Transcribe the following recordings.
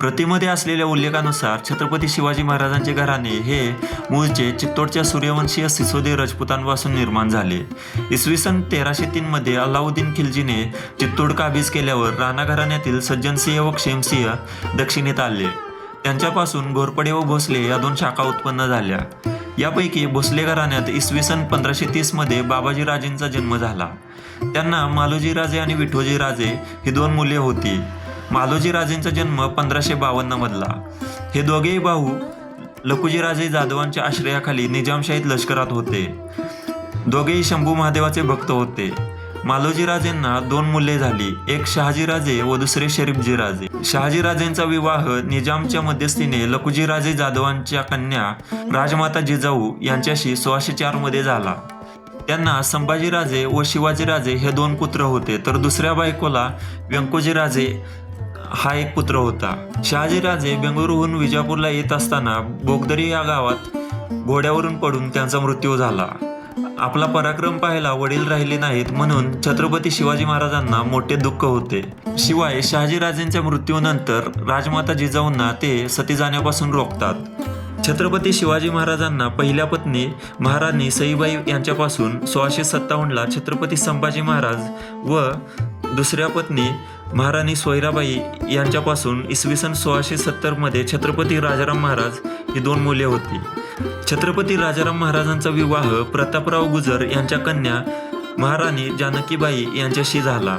प्रतिमध्ये असलेल्या उल्लेखानुसार छत्रपती शिवाजी महाराजांचे घराणे हे मूळचे चित्तोडच्या सूर्यवंशीय सिसोदे राजपुतांपासून निर्माण झाले. इसवी सन तेराशे तीनमध्ये अल्लाउद्दीन खिलजीने चित्तोड काबीज केल्यावर राणा घराण्यातील सज्जनसिंह व क्षेमसिंह दक्षिणेत आले. त्यांच्यापासून घोरपडे व भोसले या दोन शाखा उत्पन्न झाल्या. यापैकी भोसले घराण्यात इसवी सन पंधराशे तीसमध्ये बाबाजी राजेंचा जन्म झाला. त्यांना मालोजी राजे आणि विठोजी राजे ही दोन मुले होती. मालोजी राजेंचा जन्म पंधराशे बावन्नमधला हे दोघेही भाऊ लकुजीराजे जाधवांच्या आश्रयाखाली निजामशाहीत लष्करात होते. दोघेही शंभू महादेवाचे भक्त होते. मालोजीराजेंना दोन मुले झाली एक शहाजीराजे व दुसरे शरीफजीराजे. शहाजीराजेंचा विवाह निजामच्या मध्यस्थीने लकुजीराजे जाधवांच्या कन्या राजमाता जिजाऊ यांच्याशी सोळाशे चारमध्ये झाला. त्यांना संभाजीराजे व शिवाजीराजे हे दोन पुत्र होते तर दुसऱ्या बायकोला व्यंकोजीराजे हा एक पुत्र होता. शहाजीराजे बेंगळुरूहून विजापूरला येत असताना बोगदरी या गावात घोड्यावरून पडून त्यांचा मृत्यू झाला. आपला पराक्रम पाहायला वडील राहिले नाहीत म्हणून छत्रपती शिवाजी महाराजांना मोठे दुःख होते. शिवाय शहाजीराजेंच्या मृत्यूनंतर राजमाता जिजाऊंना ते सती जाण्यापासून रोखतात. छत्रपती शिवाजी महाराजांना पहिल्या पत्नी महाराणी सईबाई यांच्यापासून सोळाशे सत्तावन्नला छत्रपती संभाजी महाराज व दुसऱ्या पत्नी महाराणी सोयराबाई यांच्यापासून इसवी सन सोळाशे सत्तरमध्ये छत्रपती राजाराम महाराज ही दोन मुले होती. छत्रपती राजाराम महाराजांचा विवाह प्रतापराव गुजर यांच्या कन्या महाराणी जानकीबाई यांच्याशी झाला.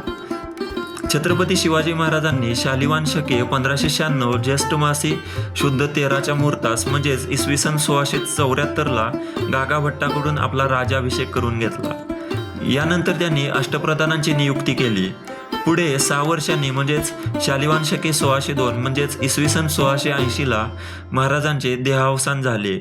छत्रपती शिवाजी महाराजांनी शालिवान शके पंधराशे शहाण्णव ज्येष्ठ मासी शुद्ध तेराच्या मुहूर्तास म्हणजेच इसवी सन सोळाशे चौऱ्याहत्तरला गागाभट्टाकडून आपला राजाभिषेक करून घेतला. यानंतर त्यांनी अष्टप्रधानांची नियुक्ती केली. पुढे सहा वर्षांनी म्हणजेच शालिवान शके सोळाशे दोन म्हणजेच इसवी सन सोळाशे ऐंशीला महाराजांचे देहावसान झाले.